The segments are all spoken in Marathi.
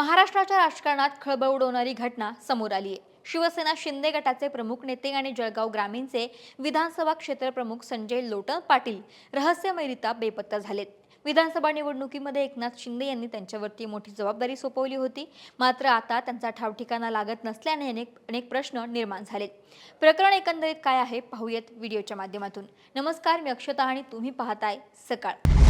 महाराष्ट्राच्या राजकारणात खळबळ उडवणारी घटना समोर आली आहे शिवसेना शिंदे गटाचे प्रमुख नेते आणि जळगाव ग्रामीणचे विधानसभा क्षेत्र प्रमुख संजय लोटन पाटील रहस्यमयरित्या बेपत्ता झालेत. विधानसभा निवडणुकीमध्ये एकनाथ शिंदे यांनी त्यांच्यावरती मोठी जबाबदारी सोपवली होती. मात्र आता त्यांचा ठावठिकाणा लागत नसल्याने अनेक अनेक प्रश्न निर्माण झालेत. प्रकरण एकंदरीत काय आहे पाहूयात व्हिडिओच्या माध्यमातून. नमस्कार मी अक्षता आणि तुम्ही पाहताय सकाळ.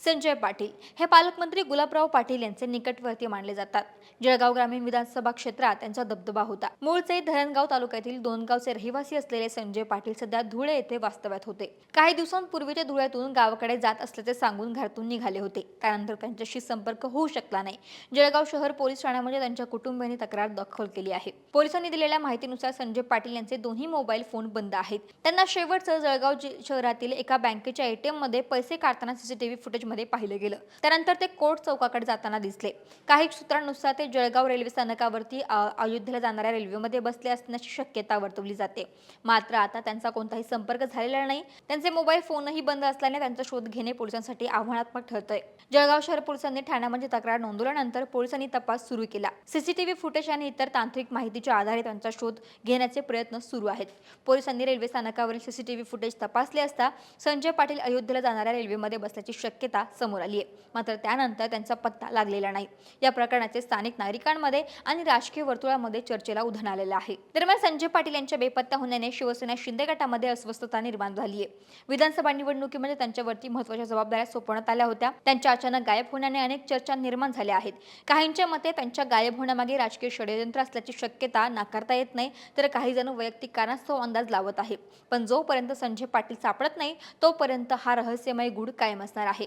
संजय पाटील हे पालकमंत्री गुलाबराव पाटील यांचे निकटवर्ती मानले जातात. जळगाव ग्रामीण विधानसभा क्षेत्रात त्यांचा दबदबा होता. मूळचे धरणगाव तालुक्यातील दोन गावचे रहिवासी असलेले संजय पाटील सध्या धुळे येथे वास्तव्यात होते. काही दिवसांपूर्वी ते धुळ्यातून गावाकडे जात असल्याचे सांगून घरातून निघाले होते. त्यानंतर त्यांच्याशी संपर्क होऊ शकला नाही. जळगाव शहर पोलीस ठाण्यामध्ये त्यांच्या कुटुंबियांनी तक्रार दाखल केली आहे. पोलिसांनी दिलेल्या माहितीनुसार संजय पाटील यांचे दोन्ही मोबाईल फोन बंद आहेत. त्यांना शेवटचं जळगाव शहरातील एका बँकेच्या एटीएममध्ये पैसे काढताना सीसीटीव्ही फुटेज मध्ये पाहिलं गेलं. त्यानंतर ते कोर्ट चौकाकडे जाताना दिसले. काही सूत्रांनुसार ते जळगाव रेल्वे स्थानकावरती अयोध्येला जाणाऱ्या रेल्वेमध्ये बसले असण्याची शक्यता वर्तवली जाते. मात्र आता त्यांचा कोणताही संपर्क झालेला नाही. त्यांचे मोबाईल फोनही बंद असल्याने त्यांचा शोध घेणे पोलिसांसाठी आव्हानात्मक ठरतंय. जळगाव शहर पोलिसांनी ठाण्यामध्ये म्हणजे तक्रार नोंदवल्यानंतर पोलिसांनी तपास सुरू केला. सीसीटीव्ही फुटेज आणि इतर तांत्रिक माहितीच्या आधारे त्यांचा शोध घेण्याचे प्रयत्न सुरू आहेत. पोलिसांनी रेल्वे स्थानकावरील सीसीटीव्ही फुटेज तपासले असता संजय पाटील अयोध्येला जाणाऱ्या रेल्वेमध्ये बसल्याची शक्यता समोर आली आहे मात्र त्यानंतर त्यांचा पत्ता लागलेला नाही. या प्रकरणाचे स्थानिक नागरिकांमध्ये आणि राजकीय वर्तुळामध्ये चर्चेला उधाण आलेलं आहे. दरम्यान संजय पाटील यांच्या बेपत्ता होण्याने शिवसेना शिंदे गटामध्ये अस्वस्थता निर्माण झाली आहे विधानसभा निवडणुकीमध्ये त्यांच्यावरती महत्त्वाच्या जबाबदाऱ्या सोपवण्यात आल्या होत्या. त्यांच्या अचानक गायब होण्याने अनेक चर्चा निर्माण झाल्या आहेत. काहींच्या मते त्यांच्या गायब होण्यामागे राजकीय षडयंत्र असल्याची शक्यता नाकारता येत नाही तर काही जण वैयक्तिक कारणास्तव अंदाज लावत आहे पण जोपर्यंत संजय पाटील सापडत नाही तोपर्यंत हा रहस्यमय गुढ कायम असणार आहे.